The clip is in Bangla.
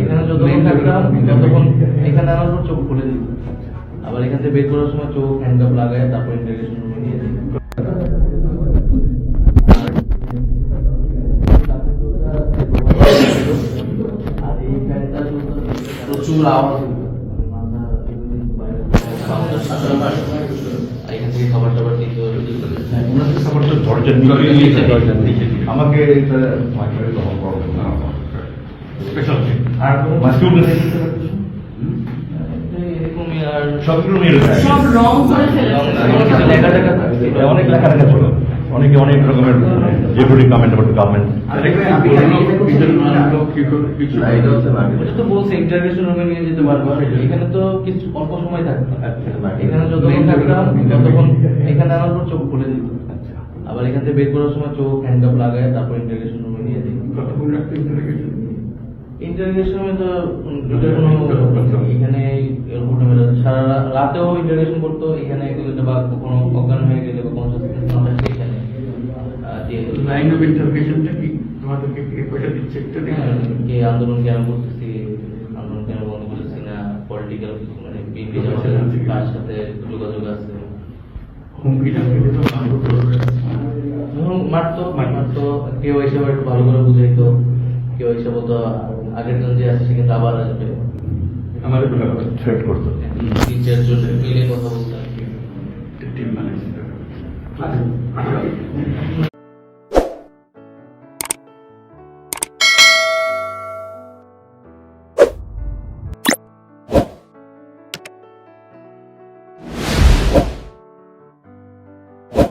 এখানে যতক্ষণ থাকতাম ততক্ষণ এখানে আমার পর চোখ খুলে দিত আবার এখান থেকে বের করার সময় চোখ হ্যান্ডকাপ লাগায় তারপর ইন্টারগেশন রুমে নিয়ে দিই আর এই ফ্যানটা প্রচুর আওয়াজ হতো। মাথা বাইরে এখান থেকে খাবার টাবার দিত ওনাদের সাপোর্টটা দরজার নিচে নিচে। দরজার নিচে আমাকে এটা মাইক্রোওয়েভ ব্যবহার করো না। স্পেশাল আর সব রং করে ফেলেছে। অনেক লেখা লেখা ছিল অনেকে অনেক রকমের যেগুলি কমেন্ট অ্যাবাউট গভর্নমেন্ট তো বলছে ইন্টারভিউ রুমে নিয়ে যেতে পারব। এখানে তো কিছু অল্প সময় এখানে যতক্ষণ থাকতাম ততক্ষণ এখানে আমার চোখ খুলে দিত আবার এখান থেকে বের করার সময় চোখ হ্যান্ডকাপ লাগায় তারপর ইন্টারভিউ রুমে ইন্টারভিউশন তো এখানে এরকম সারা রাতেও ইন্টারভিউশন করতো এখানে বা কোনো অজ্ঞান হয়ে গেলে বা কোনো এখানে আহ, দিয়ে দিত। লাইন অফ ইন্টারভিউশনটা কি? তোমাদেরকে কে পয়সা দিচ্ছে একটু কে আন্দোলন কেন করতেছি আন্দোলন কেন বন্ধ করতেছি না পলিটিক্যাল মানে বিএনপি তার সাথে যোগাযোগ আছে? হুমকি টামকি দিত ভালো করে মারতো মারতো কেউ এসে ভালো করে বুঝাইতো। কেউ এসে বলতো আগের দিন যে আছে সে কিন্তু আবার আসবে। আমাদের থ্রেট করতো তিন চারজন মিলে কথা বলতাম আর টিম বানাইছে